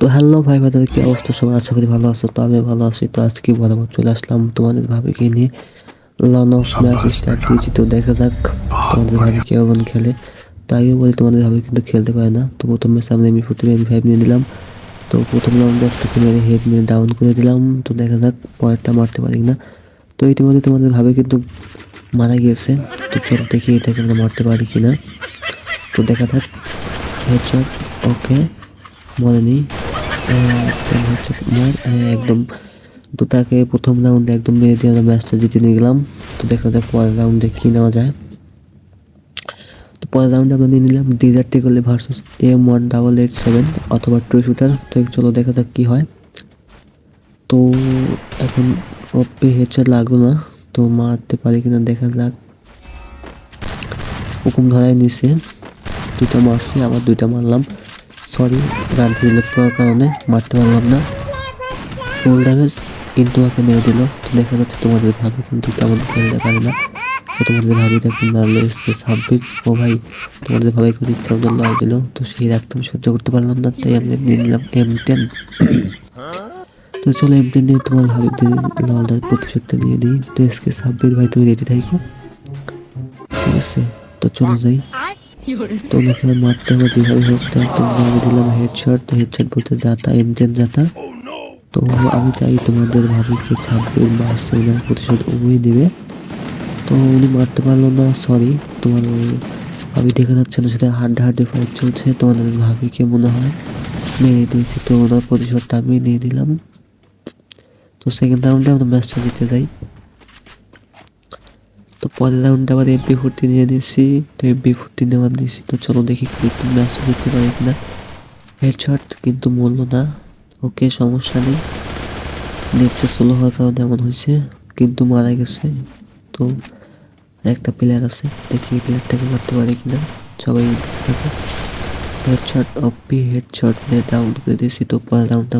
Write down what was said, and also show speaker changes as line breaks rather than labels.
তো হ্যালো ভাই ভাইদের কি অবস্থা? সবাই আশা করি ভালো আছো তো আমি ভালো আছি। তো আজকে বরাবর চলে আসলাম তোমাদের ভাবিকে নিয়ে। লন অফ ম্যাচ স্টার্ট দিয়েছি তো দেখা যাক তোমাদের ভাবি কেমন খেলে। তাইও বলি তোমাদের ভাবি কিন্তু খেলতে পারে না। তো প্রথম ম্যাচ আমি এমনি প্রথমে এম ফাইভ নিয়ে নিলাম। তো প্রথম রাউন্ডে একটাকে মেরে হেড মেরে ডাউন করে দিলাম। তো দেখা যাক পরেরটা মারতে পারি না তো ইতিমধ্যে তোমাদের ভাবে কিন্তু মারা গিয়েছে। তো চলো দেখি এটাকে আমরা মারতে পারি কি না তো দেখা যাক। হেডশট ওকে মনে একদম হচ্ছে তোমার একদম দুটাকে প্রথম রাউন্ডে একদম মেরে দিয়ে ম্যাচটা জিতে নিয়ে গেলাম। তো দেখা যাক পরের রাউন্ডে কী নেওয়া যায়। তো পরের রাউন্ডে আমরা নিয়ে নিলাম ডিজার টিকলে versus M one double eight seven অথবা টু শুটার তো চলো দেখা যাক কী হয়। তো এখন ওপি হেডশট লাগল না তো মারতে পারি কিনা দেখা যাক। হুকুম ধরায় নিছে। দুইটা মারছি, আবার দুইটা মারলাম। সরি গান রিলোড করার কারণে মারতে পারলাম না। ফুল ড্যামেজ কিন্তু আমাকে মেরে দিল। দেখা যাচ্ছে তোমাদের ভাবি কিন্তু তেমন খেলতে পারে না। তোমাদের ভাবিটা কিন্তু মারলো এসছে ছাব্বিশ ও ভাই, তোমাদের ভাবি করে ইচ্ছা লয় দিল। তো সেই রাখতে আমি সহ্য করতে পারলাম না, তাই আমি নিয়ে নিলাম এম টেন তো চলো এম টেন নিয়ে তোমার ভাবি লালদার প্রতিশোধটা দিয়ে দিই তো এসকে ছাব্বিশ ভাই, তুমি রেডি থাকো। ঠিক আছে, তো চলো যাই। তো এখানে মারতে হবে যেভাবে হোক তাই তো আমি দিলাম হেডশট তো হেডশট বলতে যাতা এমটেন যাতা তো। আমি চাই তোমাদের ভাবিকে ছাব্বিশ বা সেনার প্রতিশোধ উভয় দেবে। তো উনি মারতে পারল না সরি তোমার ভাবি দেখা যাচ্ছে না সেটা হাড্ডা হাড্ডি ফাইট চলছে। তোমাদের ভাবিকে মনে হয় মেরে দিয়েছে তো ওনার প্রতিশোধটা আমি নিয়ে দিলাম। তো সেকেন্ড রাউন্ডে আমরা ম্যাচটা জিতে যাই। পরের রাউন্ডে আবার এমপি ফোরটি নিয়ে নিয়েছি, তো এমপি ফোরটি নেওয়ার দিয়েছি তো চলো দেখি একটু ম্যাচটা জিততে পারি কিনা। হেডশট কিন্তু মরল না। ওকে সমস্যা নেই। নেটটা স্লো হওয়ার কারণে এমন হয়েছে, কিন্তু মারা গেছে। তো একটা প্লেয়ার আছে, দেখি এই প্লেয়ারটাকে মারতে পারি কিনা। সবাই থাকে। হেডশট অপি হেডশট নিয়ে ডাউন করে দিয়েছি, তো পরের রাউন্ডটা